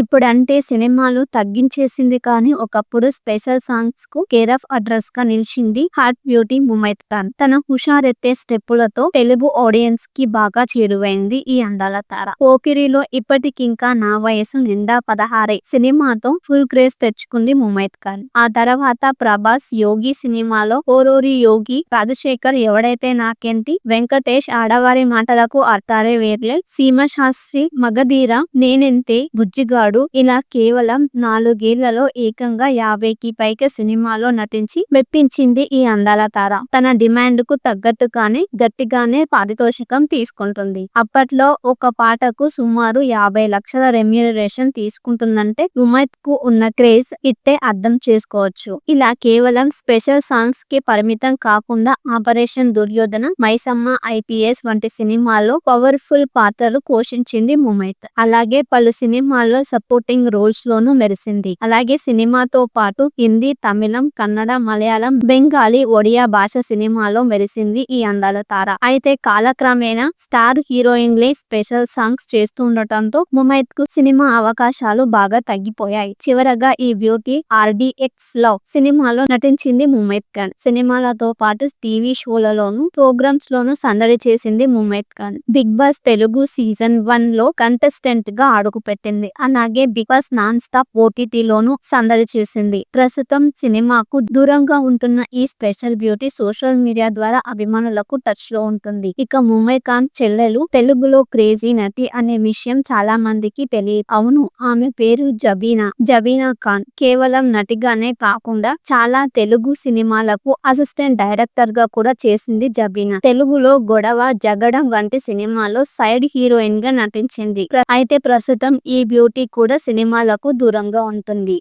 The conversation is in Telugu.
ఇప్పుడంటే సినిమాలు తగ్గించేసింది కానీ ఒకప్పుడు స్పెషల్ సాంగ్స్కు కేర్ ఆఫ్ అడ్రస్గా నిలిచింది హార్ట్ బ్యూటీ ముమైత్ ఖాన్. తన హుషారెత్తే స్టెప్పులతో తెలుగు ఆడియన్స్కి బాగా చేరువైంది ఈ అందాల తార. పోకిరిలో ఇప్పటికింకా నా వయసు నిండా పదహారే. సినిమాతో ఫుల్ క్రేజ్ తెచ్చుకుంది ముమైత్ ఖాన్. ఆ తర్వాత ప్రభాస్ యోగి సినిమాలో ఓరోరి యోగి రాజశేఖర్ ఎవడైతే నాకేంటి వెంకటేష్ ఆడవారి మాటలకు అర్థారే వేర్లే. సీమ శాస్త్రి మగధీర నేనెంతే బుజ్జిగాడు ఇలా కేవలం నాలుగేళ్ళలో ఏకంగా యాభైకి పైగా సినిమాలో నటించి మెప్పించింది ఈ అందాల తార. తన డిమాండ్కు తగ్గట్టుగానే గట్టిగానే పారితోషికం తీసుకుంటుంది. అప్పట్లో ఒక పాటకు సుమారు యాభై లక్షల రెమ్యూనరేషన్ తీసుకుంటుందంటే ఉమైత్కు ఉన్న క్రేజ్ ఇట్టే అర్థం చేసుకోవచ్చు. ఇలా కేవలం స్పెషల్ సాంగ్స్కి పరిమితం కాకుండా ఆపరేషన్ దుర్యోధన మైసమ్మ ఐపీఎస్ వంటి సినిమాల్లో పవర్ఫుల్ పాత్రలు పోషించింది ముమైత్. అలాగే పలు సినిమాల్లో సపోర్టింగ్ రోల్స్ లోనూ మెరిసింది. అలాగే సినిమాతో పాటు హిందీ తమిళం కన్నడ మలయాళం బెంగాలీ ఒడియా భాష సినిమాలో మెరిసింది ఈ అందాల తార. అయితే కాలక్రమేణా స్టార్ హీరోయిన్లే స్పెషల్ సాంగ్స్ చేస్తుండటంతో ముమైత్కు సినిమా అవకాశాలు బాగా తగ్గిపోయాయి. చివరగా ఈ బ్యూటీ ఆర్డిఎక్స్ లవ్ సినిమాలో నటించింది ముమైత్ ఖాన్. సినిమాలతో పాటు టీవీ షోలలోను ప్రోగ్రామ్స్ లోను సందడి చేసింది Mumaith Khan. Big Boss Telugu season వన్లో కంటెస్టెంట్గా అడుగు పెట్టింది అలాగే బిగ్ బాస్ నాన్ స్టాప్ ఓటీటీలోను సందడి చేసింది. ప్రస్తుతం సినిమాకు దూరంగా ఉంటున్న ఈ స్పెషల్ బ్యూటీ సోషల్ మీడియా ద్వారా అభిమానులకు టచ్లో ఉంటుంది. ఇక ముంబై ఖాన్ చెల్లెలు తెలుగులో క్రేజీ నటి అనే విషయం చాలా మందికి తెలియదు. అవును ఆమె పేరు జబీనా. జబీనా ఖాన్ కేవలం నటిగానే కాకుండా చాలా తెలుగు సినిమాలకు అసిస్టెంట్ డైరెక్టర్గా కూడా చేసింది జబీనా. తెలుగులో గొడవ జగడం వంటి సినిమాలో సైడ్ హీరోయిన్గా నటించింది అయితే ప్రస్తుతం ఈ బ్యూటీ కూడా సినిమాలకు దూరంగా ఉంటుంది.